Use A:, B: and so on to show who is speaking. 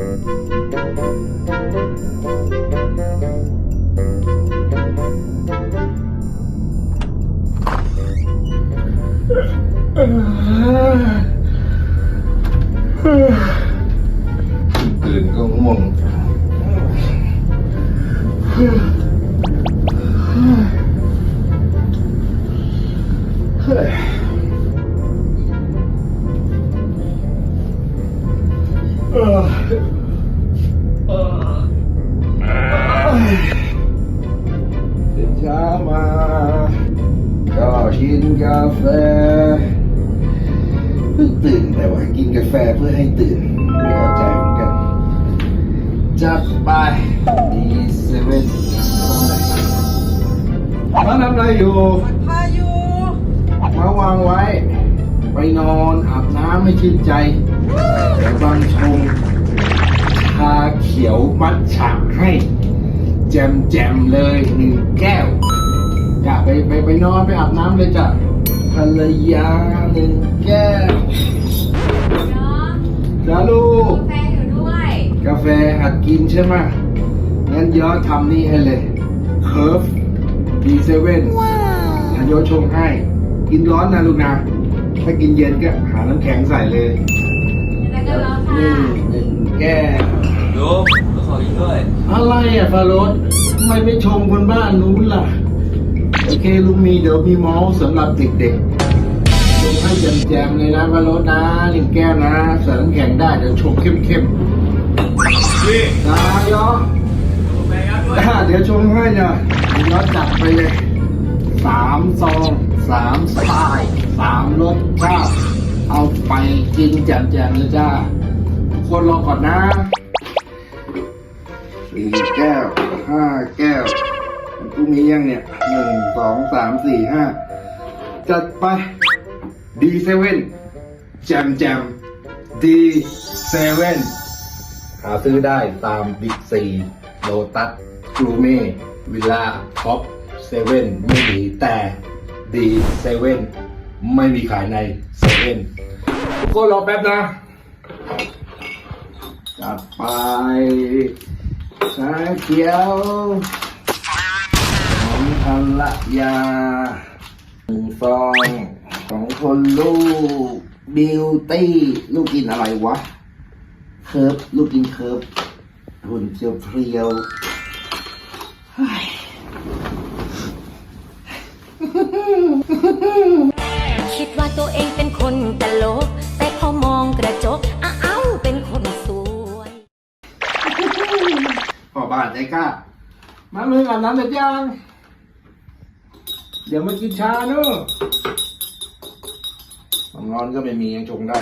A: ตื่นก็ง่วง ก็กินกาแฟเพิ่งตื่นแต่ว่ากินกาแฟเพื่อให้ตื่นไม่เข้าใจเหมือนกันจัดไปดีเซเว่นมาทำอะไรอยู่
B: พายุ
A: มาวางไว้ ไปนอนอาบน้ำไม่ชื่นใจเดี๋ยวบางชงชาเขียวมัดฉากให้ แจมแจมๆเลยหนึ่งแก้ว จะไปไปไปนอนไปอาบน้ำเลยจ้ะภรรยาหนึ่งแก้ว
C: เนาะ
A: จ้าลูก
C: แฟนอยู่ด้วย
A: กาแฟหัดกินใช่ไหมงั้นย้อนทำนี่ให้เลย เคิร์ฟดีเซเว่นอันโยชงให้ กินร้อนนะลูกนะ ถ้ากินเย็นก็หาน้ำแข็งใส่เลย
C: แล้วก็รอค่ะ
A: นี่หนึ่งแก้ว
D: ลุงเราขอกินด้วย
A: อะไรอะฟาโรสทำไมไม่ชงบนบ้านนู้นล่ะโอ เคลุงมีเดี๋ยวมีมอลสำหรับเด็กๆชงให้แจมๆเลยนะฟาโรนะหนึ่งแก้วนะใส่น้ำแข็งได้เดี๋ยวชงเข้มๆ
D: พี่
A: ตายอ
D: แฟนครับด้วย
A: อเดี๋ยวชงให้เนี่ยยอจัดไปเลยสามซองสามสไตล์สามรสชาติเอาไปกินแจมๆเลยจ้าคนรอก่อนนะสี่แก้วห้าแก้ว กูมียังเนี่ยหนึ่งสองสามสี่ห้าจัดไปดีเซเว่นแจมแจมดีเซเว่นหาซื้อได้ตามบิ๊กซีโลตัสกรูเม่วิลล่าท็อปเซเว่นไม่ดีแต่ดีเซเว่นไม่มีขายในเซเว่นก็รอแป๊บนะ จัดไปชาเขียว รรยาหนึ่งฟองของคนลูกบิวตี้ลูกกินอะไรวะ เคิร์ฟลูกกินเคิร์ฟหุ่นเจียวเพรียวเฮ้ย
E: คิดว่าตัวเองเป็นคนตลก แต่พอมองกระจกอ้าวเป็นคนสวย
A: พ่อบ้านใจกล้ามาเลยอาบน้ำเสร็จยัง เดี๋ยวมากินชาเนอะบางร้อนก็ไม่มียังชงได้